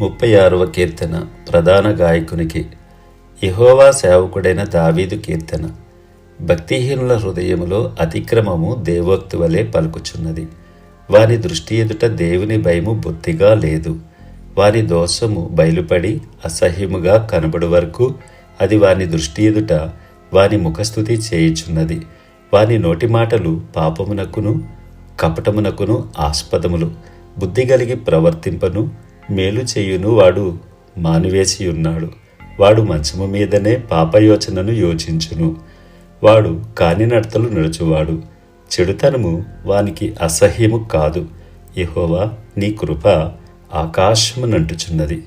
ముప్పై ఆరవ కీర్తన ప్రధాన గాయకునికి ఇహోవా సేవకుడైన దావీదు కీర్తన. భక్తిహీనుల హృదయములో అతిక్రమము దేవోక్తి వలె పలుకుచున్నది. వాని దృష్టి ఎదుట దేవుని భయము బొత్తిగా లేదు. వారి దోషము బయలుపడి అసహ్యముగా కనబడు వరకు అది వాని దృష్టి ఎదుట వాని ముఖస్థుతి చేయుచున్నది. వాని నోటి మాటలు పాపమునకును కపటమునకును ఆస్పదములు బుద్ధి కలిగి ప్రవర్తింపను మేలు చేయును వాడు మానివేసి ఉన్నాడు వాడు మంచము మీదనే పాపయోచనను యోచించును. వాడు కానినడతలు నడుచువాడు. చెడుతనము వానికి అసహ్యము కాదు. యహోవా నీ కృప ఆకాశమునంటుచున్నది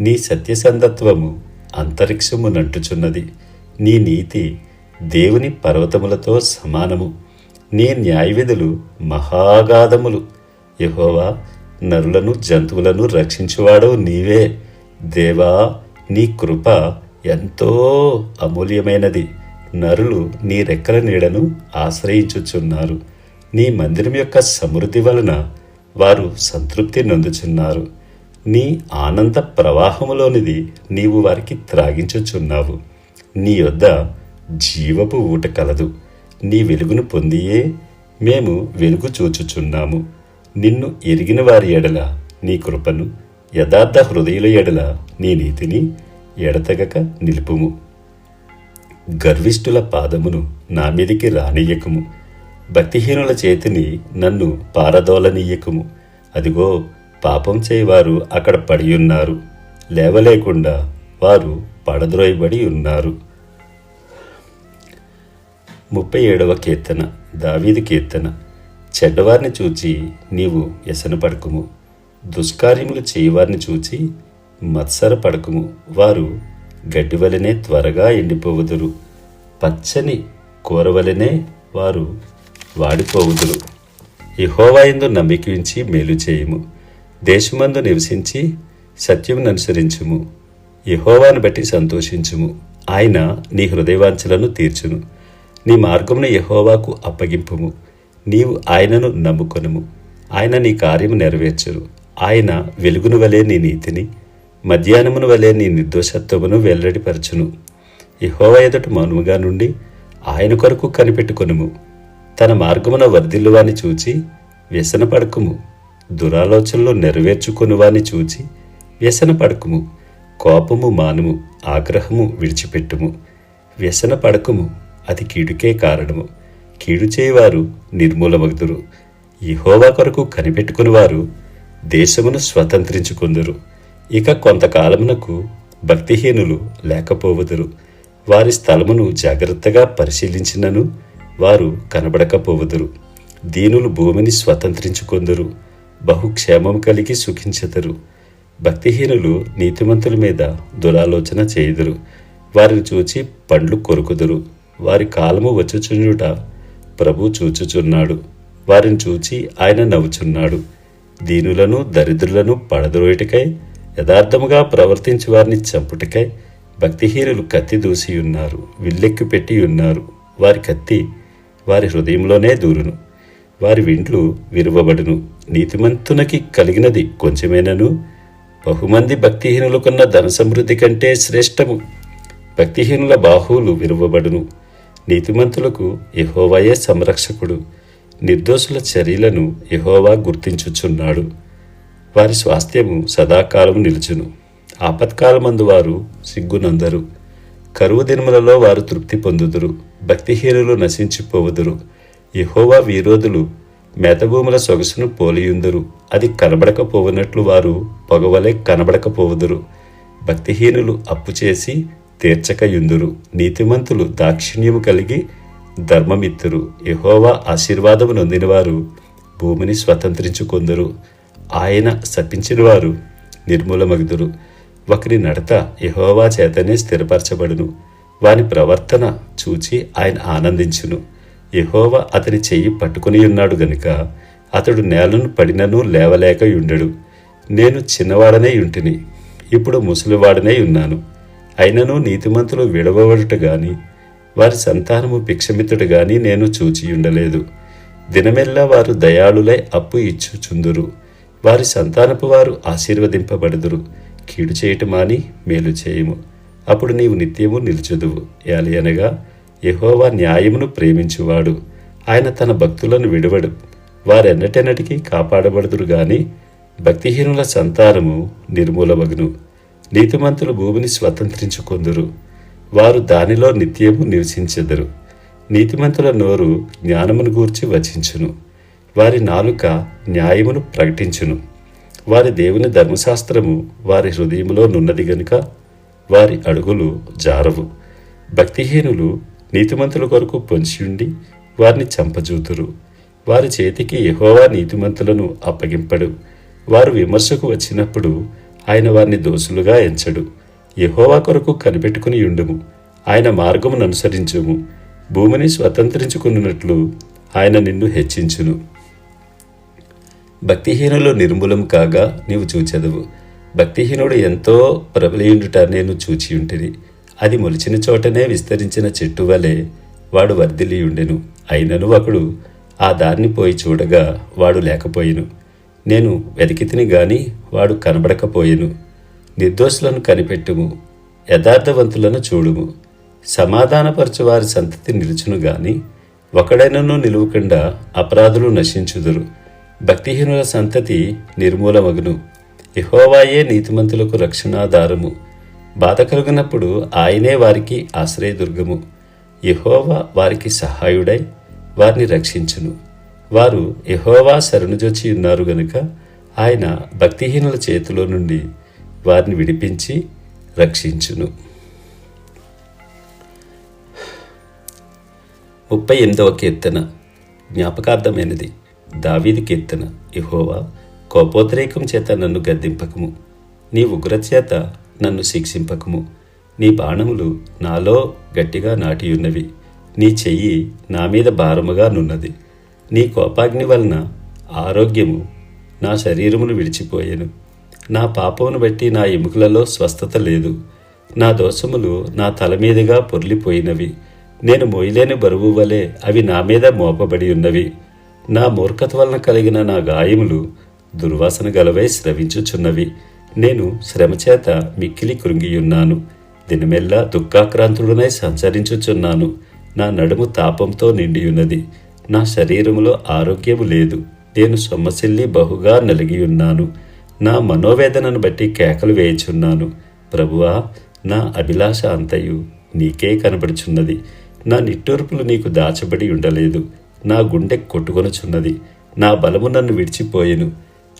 నీ సత్యసంధత్వము అంతరిక్షమునంటుచున్నది నీ నీతి దేవుని పర్వతములతో సమానము. నీ న్యాయవిధులు మహాగాధములు. యహోవా నరులను జంతువులను రక్షించువాడు నీవే. దేవా నీ కృప ఎంతో అమూల్యమైనది. నరులు నీ రెక్కల నీడను ఆశ్రయించుచున్నారు. నీ మందిరం యొక్క సమృద్ధి వలన వారు సంతృప్తి నొందుచున్నారు. నీ ఆనంద ప్రవాహములోనిది నీవు వారికి త్రాగించుచున్నావు. నీ యొద్ద జీవపు ఊట కలదు. నీ వెలుగును పొందియే మేము వెలుగు చూచుచున్నాము. నిన్ను ఎరిగిన వారి ఎడల నీ కృపను యథార్థ హృదయుల ఎడల నీ నీతిని ఎడతెగక నిలుపుము. గర్విష్ఠుల పాదమును నా మీదికి రానియ్యకుము. భక్తిహీనుల చేతిని నన్ను పారదోలనీయకుము అదిగో పాపం చేయవారు అక్కడ పడి ఉన్నారు లేవలేకుండా వారు పడద్రోయబడి ఉన్నారు. ముప్పై ఏడవ కీర్తన దావీదు కీర్తన. చెడ్డవారిని చూచి నీవు వ్యసన పడకుము. దుష్కార్యములు చేయవారిని చూచి మత్సర పడకుము. వారు గడ్డి వలనే త్వరగా ఎండిపోవుదురు. పచ్చని కూరవలనే వారు వాడిపోవుదురు. యహోవాయందు నమ్మిక ఉంచి మేలు చేయుము. దేశమందు నివసించి సత్యమును అనుసరించుము. యహోవాను బట్టి సంతోషించుము. ఆయన నీ హృదయవాంఛలను తీర్చును. నీ మార్గమును యహోవాకు అప్పగింపుము. నీవు ఆయనను నమ్ముకొనుము. ఆయన నీ కార్యము నెరవేర్చును ఆయన వెలుగును వలె నీ నీతిని మధ్యాహ్నమును వలె నీ నిర్దోషత్వమును వెల్లడిపరచును. యహోవా ఎదుట మౌనముగా నుండి ఆయన కొరకు కనిపెట్టుకొనుము. తన మార్గమున వర్ధిల్లువాని చూచి వ్యసన పడకుము దురాలోచనలు నెరవేర్చుకొనువాని చూచి వ్యసన పడకుము కోపము మానుము ఆగ్రహము విడిచిపెట్టుము. వ్యసన పడకుము అది కీడుకే కారణము. కీడు చేయవారు నిర్మూలమగుదురు ఇహోవా కొరకు కనిపెట్టుకునివారు దేశమును స్వతంత్రించుకుందురు. ఇక కొంతకాలమునకు భక్తిహీనులు లేకపోవుదురు. వారి స్థలమును జాగ్రత్తగా పరిశీలించినను వారు కనబడకపోవుదురు. దీనులు భూమిని స్వతంత్రించుకొందురు బహుక్షేమం కలిగి సుఖించెదరు. భక్తిహీనులు నీతిమంతుల మీద దురాలోచన చేయుదురు. వారిని చూచి పండ్లు కొరుకుదురు. వారి కాలము వచ్చుచుండుట ప్రభు చూచుచున్నాడు. వారిని చూచి ఆయన నవ్వుచున్నాడు. దీనులను దరిద్రులను పడద్రోయుటకై యథార్థముగా ప్రవర్తించి వారిని చంపుటకై భక్తిహీనులు కత్తి దూసి ఉన్నారు విల్లెక్కి పెట్టి ఉన్నారు వారి కత్తి వారి హృదయంలోనే దూరును. వారి విండ్లు విరువబడును. నీతిమంతునకి కలిగినది కొంచెమేనను. బహుమంది భక్తిహీనులకున్న ధన సమృద్ధి కంటే శ్రేష్టము భక్తిహీనుల బాహువులు విరువబడును. నీతిమంతులకు యహోవాయే సంరక్షకుడు. నిర్దోషుల చర్యలను యహోవా గుర్తించుచున్నాడు. వారి స్వాస్థ్యము సదాకాలము నిలుచును. ఆపత్కాలమందు వారు సిగ్గునందరు. కరువు దినములలో వారు తృప్తి పొందుదురు. భక్తిహీనులు నశించిపోవుదురు. యహోవా విరోధులు మేతభూముల సొగసును పోలియుందురు. అది కనబడకపోవునట్లు వారు పొగవలే కనబడకపోవుదురు. భక్తిహీనులు అప్పు చేసి తీర్చకయుందురు నీతిమంతులు దాక్షిణ్యము కలిగి ధర్మమిత్తురు. యహోవా ఆశీర్వాదము నొందినవారు. భూమిని స్వతంత్రించుకొందరు ఆయన శపించిన వారు నిర్మూలమగుదురు. ఒకరి నడత యహోవా చేతనే స్థిరపరచబడును. వాని ప్రవర్తన చూచి ఆయన ఆనందించును. యహోవా అతని చెయ్యి పట్టుకుని ఉన్నాడు గనుక అతడు నేలను పడినను లేవలేక ఉండడు నేను చిన్నవాడనే ఉంటిని ఇప్పుడు ముసలివాడనే ఉన్నాను. అయినను నీతిమంతులు విడవబడుట గాని వారి సంతానము భిక్షమితుడు గాని నేను చూచి ఉండలేదు. దినమెల్లా వారు దయాళులై అప్పు ఇచ్చుచుందురు. వారి సంతానపు వారు ఆశీర్వదింపబడుదురు. కీడు చేయటమాని మేలు చేయము. అప్పుడు నీవు నిత్యము నిలుచుదువు. యాలి అనగా యహోవా న్యాయమును ప్రేమించువాడు. ఆయన తన భక్తులను విడవడు. వారెన్నటెన్నటికీ కాపాడబడుదురు గాని భక్తిహీనుల సంతానము నిర్మూలమగును. నీతిమంతులు భూమిని స్వతంత్రించుకొందురు. వారు దానిలో నిత్యము నివసించెదరు. నీతిమంతుల నోరు జ్ఞానమును గూర్చి వచించును. వారి నాలుక న్యాయమును ప్రకటించును. వారి దేవుని ధర్మశాస్త్రము వారి హృదయములో నున్నది గనుక వారి అడుగులు జారవు. భక్తిహీనులు నీతిమంతుల కొరకు పొంచియుండి వారిని చంపజూతురు. వారి చేతికి యహోవా నీతిమంతులను అప్పగింపడు. వారు విమర్శకు వచ్చినప్పుడు ఆయన వారిని దోషులుగా ఎంచడు. యహోవా కొరకు కనిపెట్టుకుని ఉండుము. ఆయన మార్గమును అనుసరించుము. భూమిని స్వతంత్రించుకున్నట్లు ఆయన నిన్ను హెచ్చించును. భక్తిహీనులు నిర్మూలం కాగా నీవు చూచెదవు. భక్తిహీనుడు ఎంతో ప్రబలియుండుట నేను చూచియుంటిని. అది మొలిచిన చోటనే విస్తరించిన చెట్టు వలె వాడు వర్ధిలియుండెను అయినను ఒకడు ఆ దారిని పోయి చూడగా వాడు లేకపోయిను. నేను వెతికితిని గాని వాడు కనబడకపోయెను. నిర్దోషులను కనిపెట్టుము యథార్థవంతులను చూడుము. సమాధానపరచు వారి సంతతి నిలుచును గాని ఒకడైనను నిలువకుండా అపరాధులు నశించుదురు. భక్తిహీనుల సంతతి నిర్మూలమగును. ఇహోవాయే నీతిమంతులకు రక్షణాధారము. బాధ కలిగినప్పుడు ఆయనే వారికి ఆశ్రయదుర్గము. ఇహోవా వారికి సహాయుడై వారిని రక్షించును. వారు ఎహోవా శరణుజొచ్చి ఉన్నారు గనుక ఆయన భక్తిహీనుల చేతిలో నుండి వారిని విడిపించి రక్షించును. ముప్పై ఎనిమిదవ కీర్తన. జ్ఞాపకార్థమైనది. దావీది కీర్తన. ఇహోవా కోపోద్రేకం చేత నన్ను గద్దింపకము. నీ ఉగ్ర చేత నన్ను శిక్షింపకము. నీ బాణములు నాలో గట్టిగా నాటియున్నవి. నీ చెయ్యి నా మీద భారముగా నున్నది. నీ కోపాగ్ని వలన ఆరోగ్యము నా శరీరమును విడిచిపోయాను. నా పాపమును బట్టి నా ఎముకలలో స్వస్థత లేదు. నా దోషములు నా తల మీదుగా పొర్లిపోయినవి. నేను మోయలేని బరువు వలె అవి నా మీద మోపబడి ఉన్నవి. నా మూర్ఖత వలన కలిగిన నా గాయములు దుర్వాసన గలవై స్రవించుచున్నవి. నేను శ్రమచేత మిక్కిలి కృంగియున్నాను. దినమెల్లా దుఃఖాక్రాంతుడనై సంచరించుచున్నాను. నా నడుము తాపంతో నిండియున్నది. నా శరీరములో ఆరోగ్యము లేదు. నేను సొమ్మసిల్లి బహుగా నలిగియున్నాను నా మనోవేదనను బట్టి కేకలు వేయుచున్నాను. ప్రభువా నా అభిలాష అంతయు నీకే కనబడుచున్నది. నా నిట్టూర్పులు నీకు దాచబడి ఉండలేదు. నా గుండె కొట్టుకొనుచున్నది. నా బలము నన్ను విడిచిపోయెను.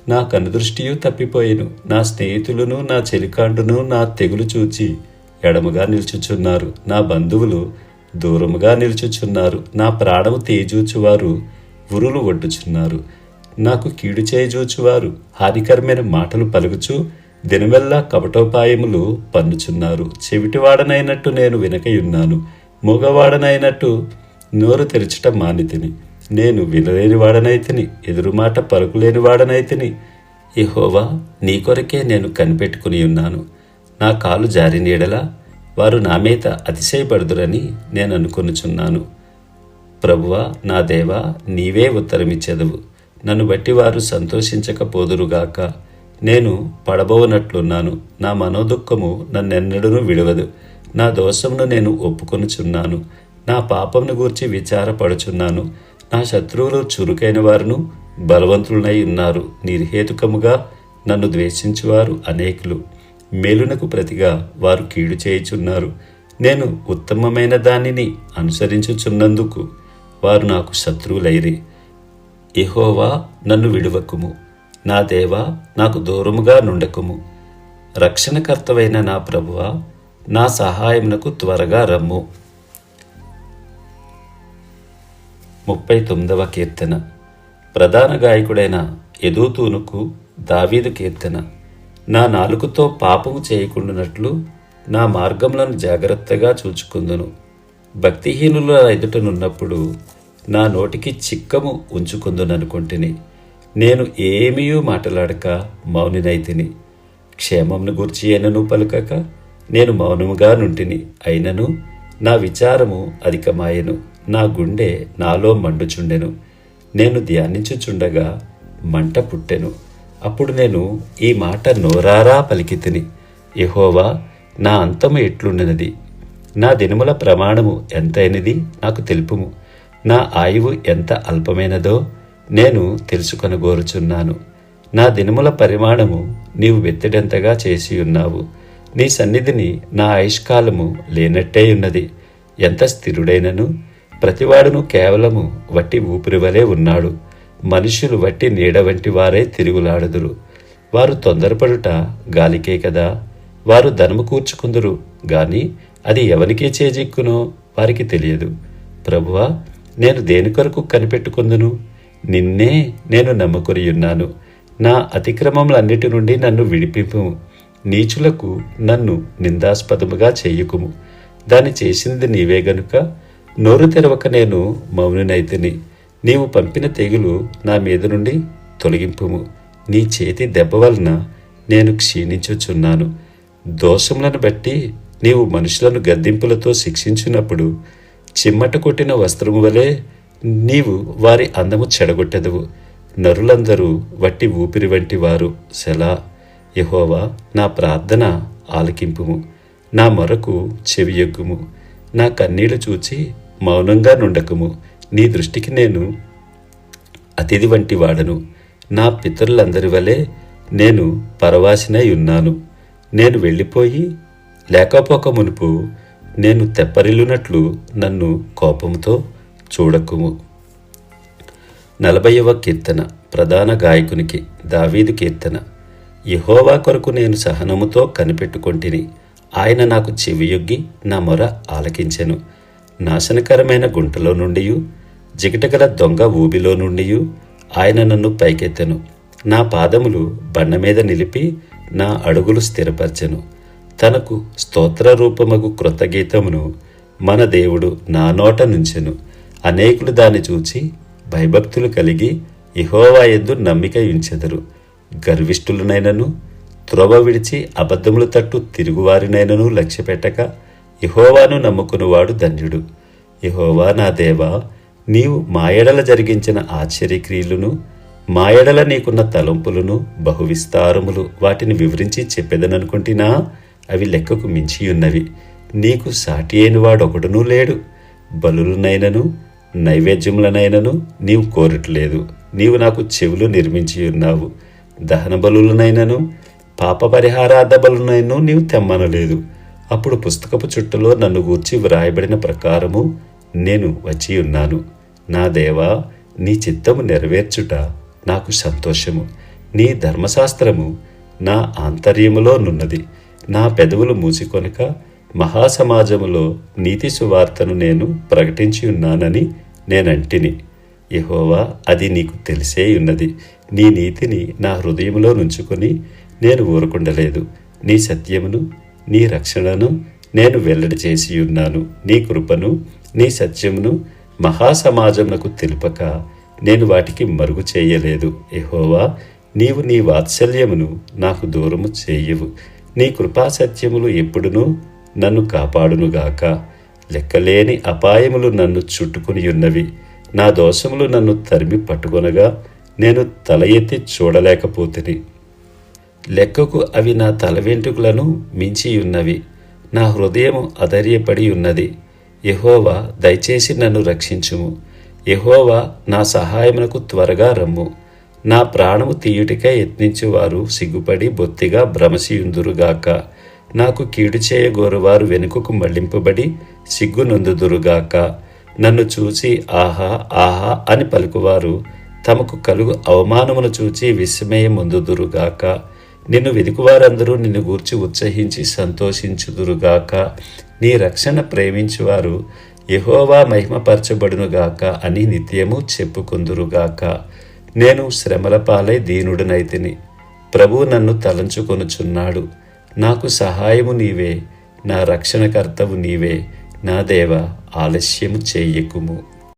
నా కనుదృష్టియు తప్పిపోయెను. నా స్నేహితులను నా చెలికాండును నా తెగులు చూచి ఎడముగా నిల్చుచున్నారు. నా బంధువులు దూరముగా నిలుచుచున్నారు. నా ప్రాణము తేజూచువారు ఉరులు ఒడ్డుచున్నారు. నాకు కీడు చేయజూచువారు హానికరమైన మాటలు పలుకుచు దినమెల్లా కపటోపాయములు పన్నుచున్నారు. చెవిటివాడనైనట్టు నేను వినకయున్నాను. మూగవాడనైనట్టు నోరు తెరచటం మానితిని. నేను వినలేని వాడనైతిని ఎదురుమాట పలుకులేని వాడనైతిని యెహోవా నీ కొరకే నేను కనిపెట్టుకుని ఉన్నాను నా కాలు జారి నీడలా వారు నా మీద అతిశయపడుదురని నేను అనుకొనుచున్నాను. ప్రభువా నా దేవా నీవే ఉత్తరమిచ్చెదవు. నన్ను బట్టి వారు సంతోషించకపోదురుగాక. నేను పడబోనట్లున్నాను నా మనోదుఖము నన్నెన్నడూ విడవదు. నా దోషమును నేను ఒప్పుకొనుచున్నాను. నా పాపమును గూర్చి విచారపడుచున్నాను. నా శత్రువులు చురుకైన వారును బలవంతులనై ఉన్నారు. నిర్హేతుకముగా నన్ను ద్వేషించువారు అనేకులు. మేలునకు ప్రతిగా వారు కీడు చేయుచున్నారు. నేను ఉత్తమమైన దానిని అనుసరించుచున్నందుకు వారు నాకు శత్రువులైరి. ఇహోవా నన్ను విడువకుము. నా దేవా నాకు దూరముగా నుండకుము. రక్షణకర్తవైన నా ప్రభువ నా సహాయమునకు త్వరగా రమ్ము. ముప్పై తొమ్మిదవ కీర్తన. ప్రధాన గాయకుడైన ఎదూతూనుకు దావీదు కీర్తన. నా నాలుకతో పాపము చేయకుండానట్లు నా మార్గములను జాగ్రత్తగా చూచుకుందును. భక్తిహీనుల ఎదుటనున్నప్పుడు నా నోటికి చిక్కము ఉంచుకుందుననుకుంటుని. నేను ఏమీయూ మాట్లాడక మౌనినైతిని. క్షేమంను గూర్చి అయినను పలుకక నేను మౌనముగా నుంటిని. అయినను నా విచారము అధికమాయెను. నా గుండె నాలో మండుచుండెను. నేను ధ్యానించుచుండగా మంట పుట్టెను. అప్పుడు నేను ఈ మాట నోరారా పలికితిని యహోవా నా అంతము ఎట్లుండినది నా దినముల ప్రమాణము ఎంతైనది నాకు తెలుపుము. నా ఆయువు ఎంత అల్పమైనదో నేను తెలుసుకొనగోరుచున్నాను. నా దినముల పరిమాణము నీవు వెత్తిడంతగా చేసి ఉన్నావు. నీ సన్నిధిని నా ఆయుష్కాలము లేనట్టే ఉన్నది. ఎంత స్థిరుడైనను? ప్రతివాడును కేవలము వట్టి ఊపిరి వలె ఉన్నాడు. మనుషులు వట్టి నీడ వంటి వారే తిరుగులాడుదురు. వారు తొందరపడుట గాలికే కదా. వారు ధనము కూర్చుకుందురు గాని అది ఎవరికి చేజిక్కునో వారికి తెలియదు. ప్రభువా నేను దేని కొరకు కనిపెట్టుకుందును? నిన్నే నేను నమ్ముకొని ఉన్నాను. నా అతిక్రమములన్నిటి నుండి నన్ను విడిపింపు. నీచులకు నన్ను నిందాస్పదముగా చేయుకుము. దాన్ని చేసింది నీవే గనుక. నోరు తెరవక నేను మౌనునైతిని నీవు పంపిన తెగులు నా మీద నుండి తొలగింపుము. నీ చేతి దెబ్బ వలన నేను క్షీణించుచున్నాను. దోషములను బట్టి నీవు మనుషులను గద్దింపులతో శిక్షించినప్పుడు చిమ్మట కొట్టిన వస్త్రము వలె నీవు వారి అందము చెడగొట్టెదవు. నరులందరూ వట్టి ఊపిరి వంటి వారు. సెలా. యహోవా నా ప్రార్థన ఆలకింపుము. నా మొరకు చెవియొగ్గుము. నా కన్నీళ్ళు చూచి మౌనంగా నుండకము. నీ దృష్టికి నేను అతిథి వంటి వాడను. నా పితరులందరి వలె నేను పరవాసినై ఉన్నాను. నేను వెళ్ళిపోయి లేకపోక మునుపు నేను తెప్పరిల్లునట్లు నన్ను కోపంతో చూడకుము. నలభైవ కీర్తన ప్రధాన గాయకునికి దావీదు కీర్తన. యహోవా కొరకు నేను సహనముతో కనిపెట్టుకొంటిని. ఆయన నాకు చెవియొగ్గి నా మొర ఆలకించెను. నాశనకరమైన గుంటలో నుండి జిగటగల దొంగ ఊబిలో నుండి ఆయన నన్ను పైకెత్తెను. నా పాదములు బండ మీద నిలిపి నా అడుగులు స్థిరపరచెను. తనకు స్తోత్ర రూపమగు క్రొత్త గీతమును మన దేవుడు నా నోట నుంచెను. అనేకులు దాన్ని చూచి భయభక్తులు కలిగి ఇహోవా ఎందు నమ్మిక ఉంచెదరు గర్విష్ఠులనైనను త్రోవ విడిచి అబద్ధములు తట్టు తిరుగువారినైనను లక్ష్యపెట్టక ఇహోవాను నమ్ముకునివాడు ధన్యుడు. ఇహోవా నా దేవా నీవు మాయడల జరిగించిన ఆశ్చర్యక్రియలను మాయడల నీకున్న తలంపులను బహువిస్తారములు వాటిని వివరించి చెప్పేదననుకుంటున్నా అవి లెక్కకు మించియున్నవి. నీకు సాటి అయిన వాడొకడునూ లేడు. బలులనైనను నైవేద్యములనైనను నీవు కోరట్లేదు. నీవు నాకు చెవులు నిర్మించి ఉన్నావు దహన బలులనైనను పాప పరిహారార్థ బలునైనను నీవు తెమ్మనలేదు. అప్పుడు పుస్తకపు చుట్టలో నన్ను గూర్చి వ్రాయబడిన ప్రకారము నేను వచ్చి ఉన్నాను. నా దేవా నీ చిత్తము నెరవేర్చుట నాకు సంతోషము. నీ ధర్మశాస్త్రము నా ఆంతర్యములో నున్నది. నా పెదవులు మూసికొనక మహాసమాజములో నీతి సువార్తను నేను ప్రకటించి ఉన్నానని నేనంటిని. యహోవా అది నీకు తెలిసే ఉన్నది. నీ నీతిని నా హృదయంలో నుంచుకొని నేను ఊరకుండలేదు. నీ సత్యమును నీ రక్షణను నేను వెల్లడి చేసి ఉన్నాను. నీ కృపను నీ సత్యమును మహాసమాజమునకు తెలుపక నేను వాటికి మరుగు చేయలేదు. ఎహోవా నీవు నీ వాత్సల్యమును నాకు దూరము చేయవు. నీ కృపా సత్యములు ఎప్పుడునూ నన్ను కాపాడునుగాక. లెక్కలేని అపాయములు నన్ను చుట్టుకుని ఉన్నవి నా దోషములు నన్ను తరిమి పట్టుకొనగా నేను తల ఎత్తి చూడలేకపోతిని. లెక్కకు అవి నా తల వెంట్రుకలను మించి ఉన్నవి నా హృదయం అధైర్యపడి ఉన్నది యహోవా దయచేసి నన్ను రక్షించుము. యహోవా నా సహాయమునకు త్వరగా రమ్ము. నా ప్రాణము తీయుటికై యత్నించువారు సిగ్గుపడి బొత్తిగా భ్రమసియుందురుగాక నాకు కీడు చేయగోరువారు వెనుకకు మళ్ళింపబడి సిగ్గునందుదురుగాక. నన్ను చూచి ఆహా ఆహా అని పలుకువారు తమకు కలుగు అవమానమును చూచి విస్మయముందుదురుగాక. నిన్ను వెదుకువారందరూ నిన్ను గూర్చి ఉత్సహించి సంతోషించుదురుగాక. నీ రక్షణ ప్రేమించువారు యహోవా మహిమపరచబడునుగాక అని నిత్యము చెప్పుకుందురుగాక. నేను శ్రమల పాలై దీనుడనైతిని. ప్రభు నన్ను తలంచుకొనుచున్నాడు. నాకు సహాయము నీవే. నా రక్షణకర్తవు నీవే. నా దేవ ఆలస్యము చేయకుము.